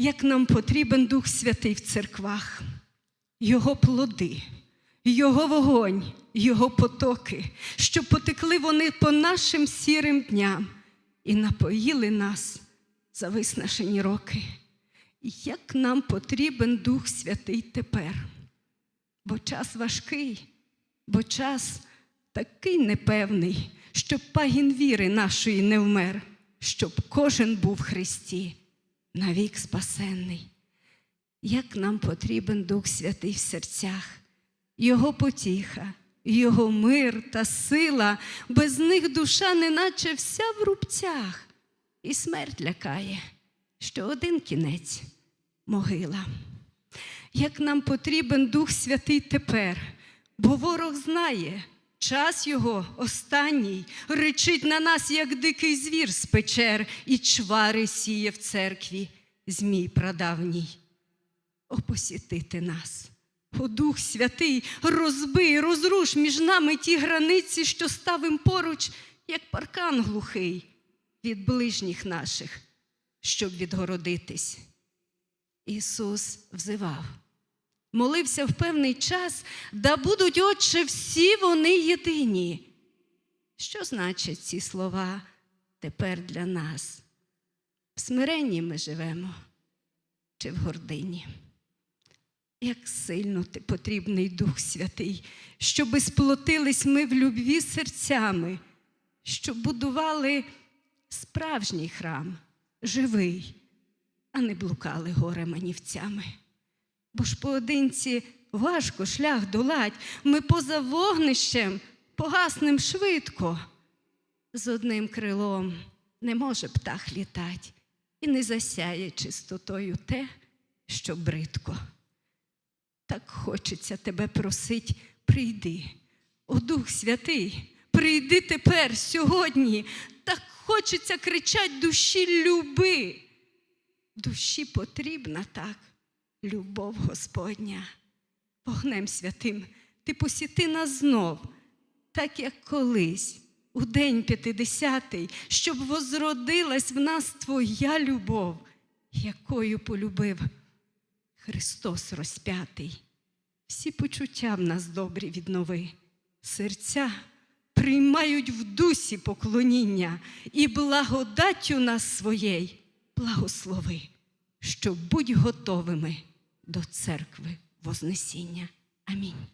як нам потрібен Дух Святий в церквах, Його плоди, Його вогонь, Його потоки, щоб потекли вони по нашим сірим дням і напоїли нас за виснажені роки. Як нам потрібен Дух Святий тепер? Бо час важкий, бо час такий непевний, щоб пагін віри нашої не вмер, щоб кожен був в Христі навік спасенний. Як нам потрібен Дух Святий в серцях, Його потіха, Його мир та сила, без них душа неначе вся в рубцях, і смерть лякає, що один кінець могила. Як нам потрібен Дух Святий тепер, бо ворог знає, час його останній речить на нас, як дикий звір з печер, і чвари сіє в церкві змій прадавній. О, нас, о Дух Святий, розбий, розруш між нами ті границі, що ставим поруч, як паркан глухий від ближніх наших, щоб відгородитись. Ісус взивав, молився в певний час, да будуть, Отче, всі вони єдині. Що значать ці слова тепер для нас? В смиренні ми живемо чи в гордині? Як сильно ти потрібний Дух Святий, щоби сплотились ми в любві серцями, щоб будували справжній храм, живий, а не блукали горе манівцями. Бо ж поодинці важко шлях долать, ми поза вогнищем погаснем швидко. З одним крилом не може птах літать і не засяє чистотою те, що бридко. Так хочеться тебе просить, прийди, о Дух Святий, прийди тепер, сьогодні. Так хочеться кричать душі люби. Душі потрібна так, любов Господня. Вогнем святим, ти посіти нас знов, так як колись, у день п'ятидесятий, щоб возродилась в нас твоя любов, якою полюбив Христос розп'ятий. Всі почуття в нас добрі віднови, серця приймають в дусі поклоніння і благодаттю нас своєї благослови, щоб будь готовими до церкви Вознесіння. Амінь.